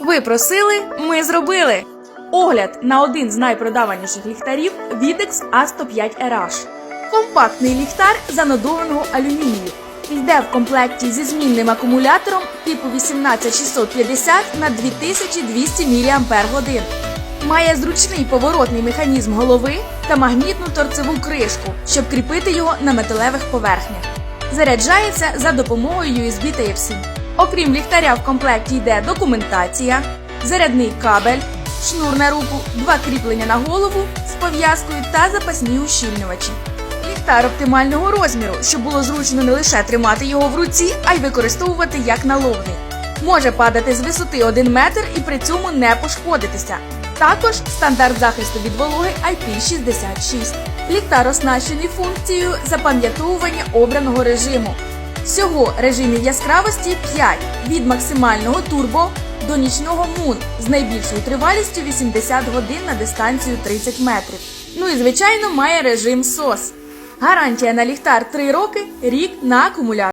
Ви просили, ми зробили. Огляд на один з найпродаваніших ліхтарів Videx A105 RH. Компактний ліхтар з анодованого алюмінію. Йде в комплекті зі змінним акумулятором типу 18650 на 2200 мАч. Має зручний поворотний механізм голови та магнітну торцеву кришку, щоб кріпити його на металевих поверхнях. Заряджається за допомогою USB Type-C. Окрім ліхтаря в комплекті йде документація, зарядний кабель, шнур на руку, два кріплення на голову з пов'язкою та запасні ущільнювачі. Ліхтар оптимального розміру, щоб було зручно не лише тримати його в руці, а й використовувати як налобний. Може падати з висоти 1 метр і при цьому не пошкодитися. Також стандарт захисту від вологи IP66. Ліхтар оснащений функцією запам'ятовування обраного режиму. Всього режимів яскравості 5 від максимального турбо до нічного мун з найбільшою тривалістю 80 годин на дистанцію 30 метрів. Ну і звичайно має режим SOS. Гарантія на ліхтар 3 роки, рік на акумулятор.